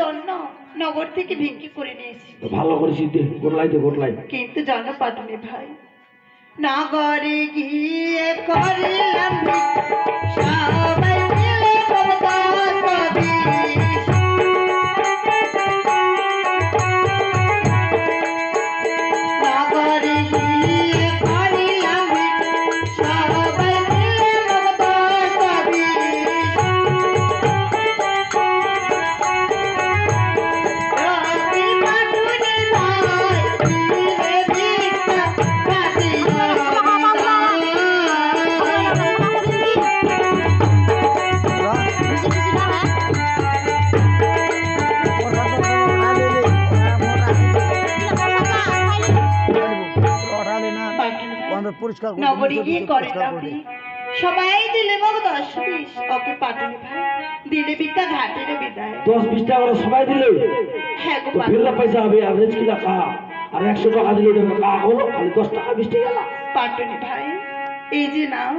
জন্য নগর থেকে ভিক্ষি করে নিয়েছি। তো ভালো করেছিস দে গোটলাই দে গোটলাই। কিন্তু জানো পাটনি ভাই নগরে গিয়ে করিলাম। সবাই নগরে গিয়ে করিলাম সবাই দিলে মগ দশ বিশ। ওকে পাটুনি ভাই দিলে ভিক্ষা ঘাটের বিদায়। দশ বিশ টাকা করে সবাই দিলে? হ্যাঁ গো তো পয়সা হবে অ্যাভারেজ কি টাকা আর একশো টাকা দিলে ওটা টাকা হলো খালি দশ টাকা বিশ টাকা গেল পাটুনি ভাই এই যে নাও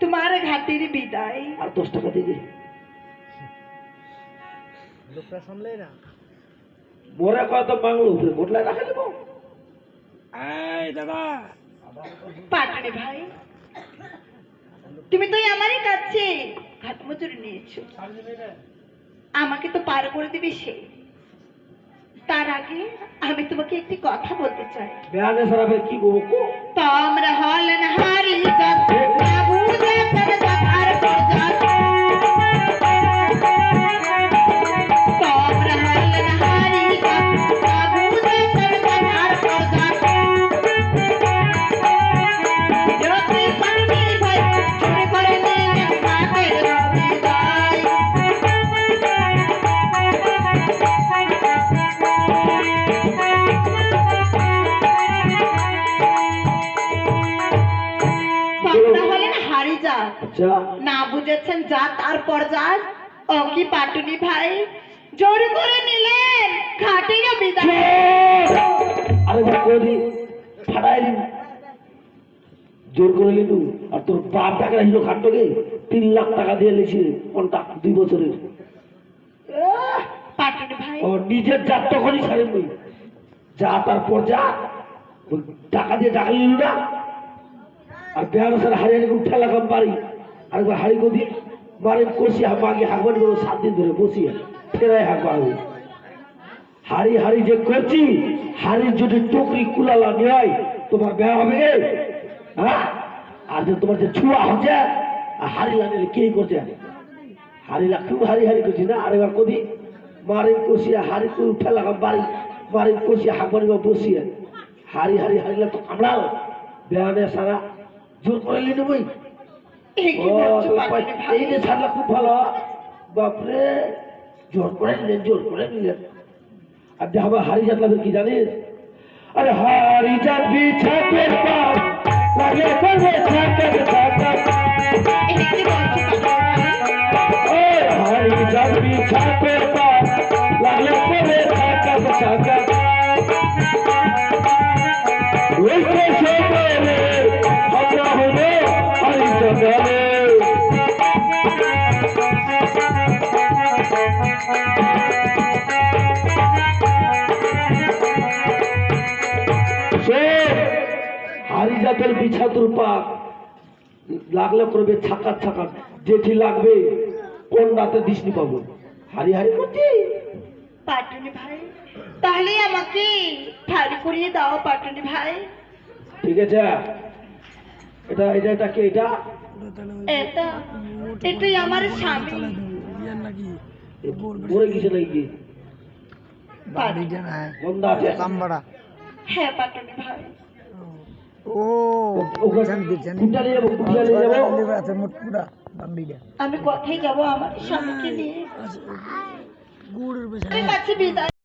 তোমার ঘাটের বিদায়। আর দশ টাকা দিয়ে লোকটা শুনলে না? মোরে কয় তো বাংলো গোটলাই রাখা দেবো? এই দাদা পাটুনি ভাই। তুমি তো আমারই কাছে। হাত মজুরি নিয়েছো। আমাকে তো পার করে দিবে সে। তার আগে আমি তোমাকে একটি কথা বলতে চাই। কি তো আমরা হল হলেন না বুঝেছেন জাত আর পর জাত ও কি পাটুনি ভাই? জোর করে নিলেন। ঘাটের বিদায়। আরে জোর করে নিলু আর তোর বাপ টাকা খাট্টকে তিন লাখ টাকা দিয়ে লিছি কোনটা দুই বছরের! ও নিজের জাত তখনই ছাড়েন যা তারপর যা। ওই টাকা দিয়ে টাকা নিল না? আর বেহানো স্যার হারিয়ে উঠে লাগাম বাড়ি আর একবার হাড়ি গদি মারে কষি মাগে হাঁকবান করো সাত দিন ধরে বসিয়ে ফেরাই হাঁকবা আমি হাড়ি হাড়ি যে করছি হাড়ির যদি টুকরি কুলালা নেয় তোমার বেয়া হবে হ্যাঁ? আর যে তোমার যে ছুয়া হচ্ছে, আর হাড়ি লাগিয়ে কে করছে? হাড়ি লাগ খুব হাড়ি হাড়ি করছি না? আর এবার কদি মারি কষিয়া হাড়ি করে লাগাম বাড়ি মারি কষিয়া হাঁকবান বসিয়ে। হাড়ি হাড়ি হাড়ি লাগ তো কামড়াও বেয়ানে সারা জোর করে নিয়ে নেবই এই কি ও, ভাবছ তো পাটুনি ভাই এই যে ছাড়লা খুব ভালো। বাপরে জোর করে নিলেন জোর করে নিলেন আর হারি যাতলাদের কি জানিস? আরে হারি যাত বিছাতের লাগে ছাকার হারি জাতের বিছাতুর পাক লাগলে করবে ছাকাত ছাকাত যেটি লাগবে কোন রাতে দিসনি পাবো? হারি হারি করছি। পাটুনি ভাই তাহলে আমাকে ঠাড়ি করিয়ে দাও পাটুনি ভাই। ঠিক আছে। এটা এটা এটা কে এটা? এটা এটাই আমার স্বামী। মরে গেছে নাকি? কি বাড়িটা না গন্ধা আছে। কামবাড়া হ্যাঁ পাটুনি ভাই। ও আছে মোটপুরা বাম্বিটা আমি কথাই যাব? আমার স্বামীকে নিয়ে। গুড়ের